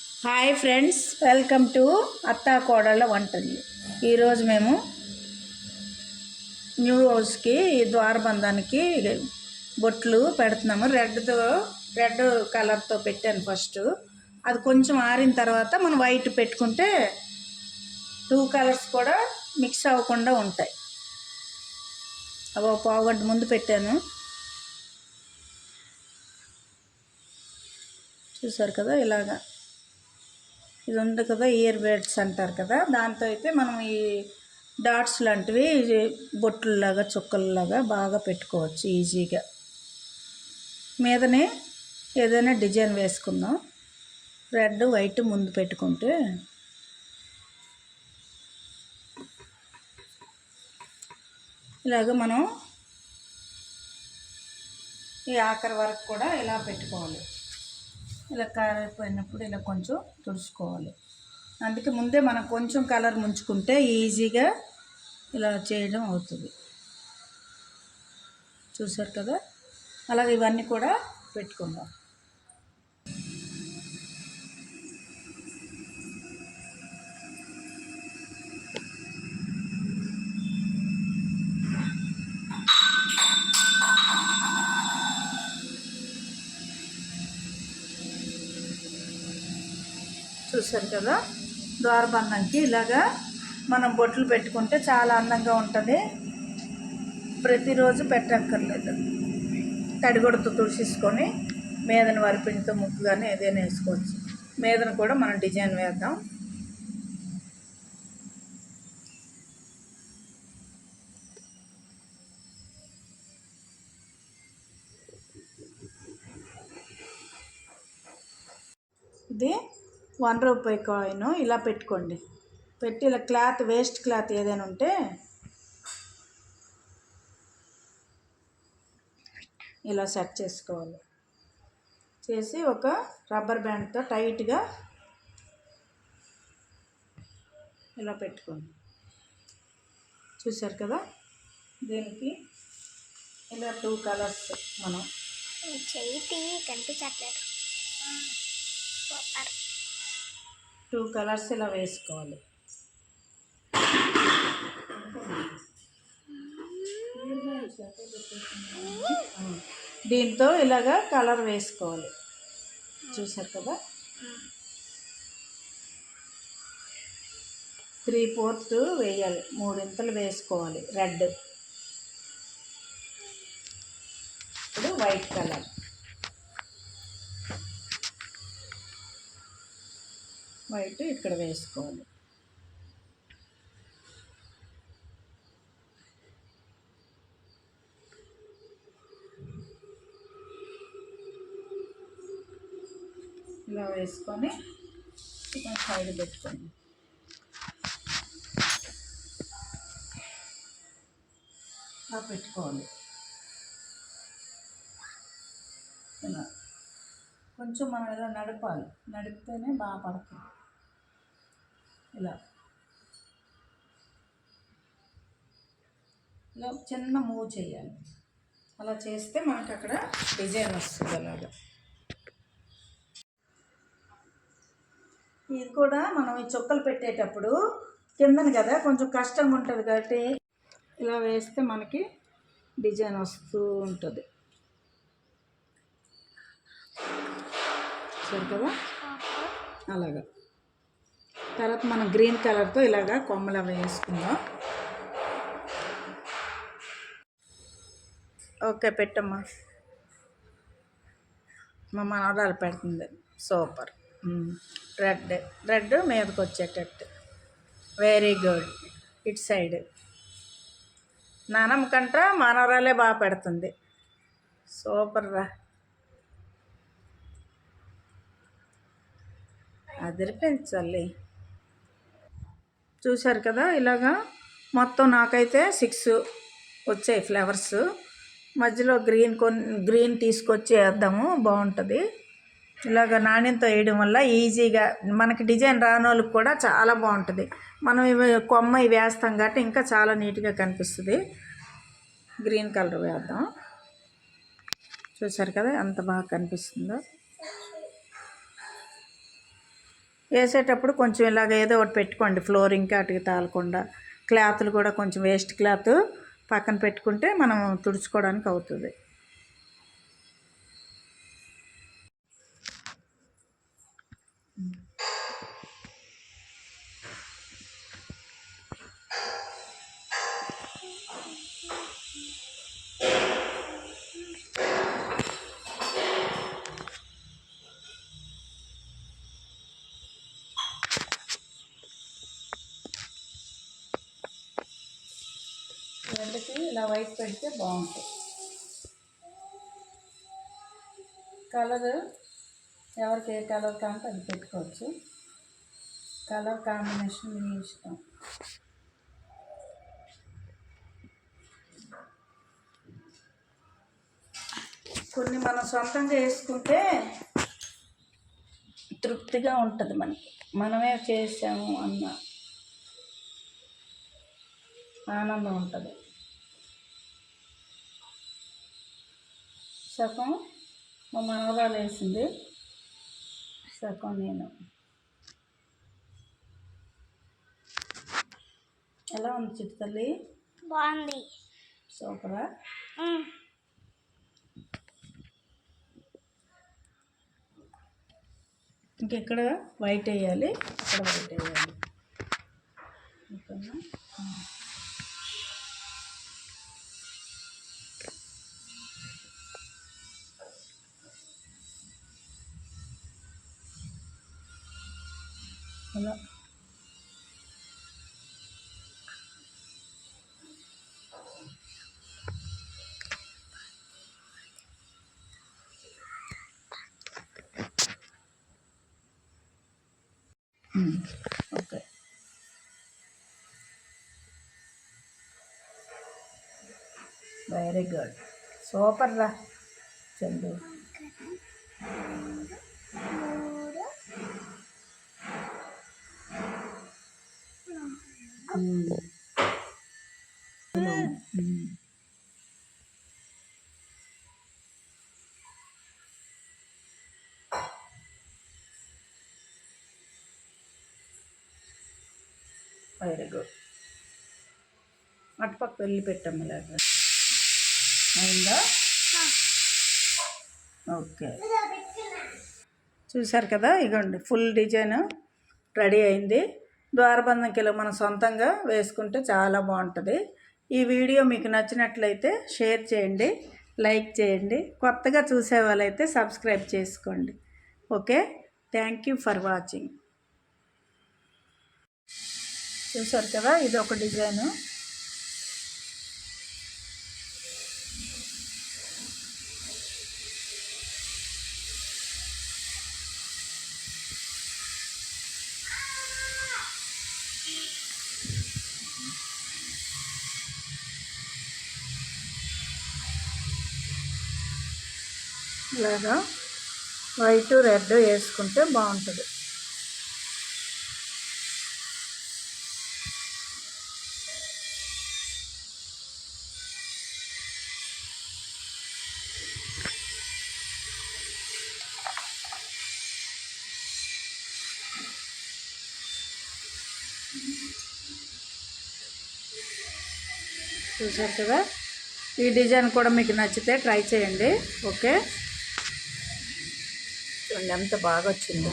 Hi friends welcome to అత్తా కోడళ్ళ వంటలు. ఈరోజు మేము న్యూ హౌస్కి ద్వారబంధానికి బొట్లు పెడుతున్నాము. రెడ్తో రెడ్ కలర్తో పెట్టాను ఫస్ట్. అది కొంచెం ఆరిన తర్వాత మనం వైట్ పెట్టుకుంటే టూ కలర్స్ కూడా మిక్స్ అవ్వకుండా ఉంటాయి. అవి ఒక ముందు పెట్టాను. చూసారు కదా ఇలాగా. ఇది ఉంది కదా ఇయర్ బెడ్స్ అంటారు కదా. దాంతో అయితే మనం ఈ డాట్స్ లాంటివి బొట్టుల్లాగా చుక్కల్లాగా బాగా పెట్టుకోవచ్చు ఈజీగా. మీదనే ఏదైనా డిజైన్ వేసుకుందాం. రెడ్ వైట్ ముందు పెట్టుకుంటే ఇలాగ మనం ఈ ఆఖరి వరకు కూడా ఇలా పెట్టుకోవాలి. ఇలా కారిపోయినప్పుడు ఇలా కొంచెం తుడుచుకోవాలి. అందుకే ముందే మనం కొంచెం కలర్ ముంచుకుంటే ఈజీగా ఇలా చేయడం అవుతుంది. చూసారు కదా? అలాగే ఇవన్నీ కూడా పెట్టుకుందాం. చూశారు కదా? ద్వారబంధంకి ఇలాగా మనం బొట్లు పెట్టుకుంటే చాలా అందంగా ఉంటుంది. ప్రతిరోజు పెట్టక్కర్లేదు. తడిగొడతో తుడిచేసుకొని మీదన వరిపిండితో ముగ్గు కానీ ఏదైనా వేసుకోవచ్చు. మీదన కూడా మనం డిజైన్ వేద్దాం. ఇది వన్ రూపాయి కాయిన్ ఇలా పెట్టుకోండి. పెట్టి ఇలా క్లాత్ వేస్ట్ క్లాత్ ఏదైనా ఉంటే ఇలా సెట్ చేసుకోవాలి. చేసి ఒక రబ్బర్ బ్యాండ్తో టైట్గా ఇలా పెట్టుకోండి. చూశారు కదా? దీనికి ఇలా టూ కలర్స్ మనం చేతి కనిపించట్లేదు టూ కలర్స్ ఇలా వేసుకోవాలి. దీంతో ఇలాగా కలర్ వేసుకోవాలి. చూసారు కదా? త్రీ ఫోర్త్ వేయాలి. మూడింతలు వేసుకోవాలి. రెడ్. ఇప్పుడు వైట్ కలర్. వైట్ ఇక్కడ వేసుకోవాలి. ఇలా వేసుకొని ఇలా సైడ్ పెట్టుకోండి. ఇలా పెట్టుకోవాలి. ఇలా. కొంచెం మనం ఇలా నడపాలి. నడిపితేనే బాగా పడుతుంది. ఇలా. ఇలా చిన్న మూవ్ చేయాలి. అలా చేస్తే మనకి అక్కడ డిజైన్ వస్తుంది అలాగా. ఇది కూడా మనం ఈ చుక్కలు పెట్టేటప్పుడు కిందన కదా కొంచెం కష్టంగా ఉంటుంది కాబట్టి ఇలా వేస్తే మనకి డిజైన్ వస్తూ ఉంటుంది. సరే కదా? అలాగా. తర్వాత మనం గ్రీన్ కలర్తో ఇలాగా కొమ్మలు అవి వేసుకుందాం. ఓకే పెట్టమ్మా. మా మనవరాలు పెడుతుంది. సూపర్. రెడ్ రెడ్ మీదకి వచ్చేటట్టు. వెరీ గుడ్ ఇటు సైడ్. నానమ్మ కంట మనవరాలే బాగా పెడుతుంది. సూపర్ రా. అదిరిపించాలి చూశారు కదా ఇలాగా మొత్తం నాకైతే సిక్స్ వచ్చాయి ఫ్లవర్స్ మధ్యలో గ్రీన్ కొన్ని గ్రీన్ తీసుకొచ్చి వేద్దాము బాగుంటుంది. ఇలాగ నాణ్యంతో వేయడం వల్ల ఈజీగా మనకి డిజైన్ రాని వాళ్ళకి కూడా చాలా బాగుంటుంది. మనం ఇవి కొమ్మ ఇవి వేస్తాం కాబట్టి ఇంకా చాలా నీట్గా కనిపిస్తుంది. గ్రీన్ కలర్ వేద్దాం. చూసారు కదా ఎంత బాగా కనిపిస్తుందో. వేసేటప్పుడు కొంచెం ఇలాగ ఏదో ఒకటి పెట్టుకోండి ఫ్లోరింగ్కి అటుకి తాలకుండా. క్లాత్లు కూడా కొంచెం వేస్ట్ క్లాత్ పక్కన పెట్టుకుంటే మనం తుడుచుకోవడానికి అవుతుంది. రెండుకి ఇలా వైట్ పెడితే బాగుంటుంది. కలర్ ఎవరికి ఏ కలర్ కావాలంటే అది పెట్టుకోవచ్చు. కలర్ కాంబినేషన్ మీ ఇష్టం. కొన్ని మనం సొంతంగా వేసుకుంటే తృప్తిగా ఉంటుంది మనకి. మనమే చేసాము అన్న ఆనందం ఉంటుంది. సగం మా మనవరాలు వేసింది. సగం నేను. ఎలా ఉంది చిట్టు తల్లి? బాగుంది. సూపరా. ఇంకెక్కడ వైట్ వేయాలి? ఇక్కడ వైట్ వేయాలి. ఓకేనా? ఇలా మ్మ్. Okay very good super very good అటుపక్క వెళ్ళి పెట్టాము ఇలాగ అయిందా? ఓకే. చూసారు కదా ఇగోండి ఫుల్ డిజైన్ రెడీ అయింది. ద్వారబంధంకిలో మనం సొంతంగా వేసుకుంటే చాలా బాగుంటుంది. ఈ వీడియో మీకు నచ్చినట్లయితే షేర్ చేయండి లైక్ చేయండి కొత్తగా చూసే వాళ్ళైతే సబ్స్క్రైబ్ చేసుకోండి. Okay? Thank you for watching. చూసారు కదా? ఇది ఒక డిజైను. ఇలాగా వైట్ రెడ్ వేసుకుంటే బాగుంటుంది. చూసారు కదా? ఈ డిజైన్ కూడా మీకు నచ్చితే ట్రై చేయండి. ఓకే? చూడండి ఎంత బాగా వచ్చిందో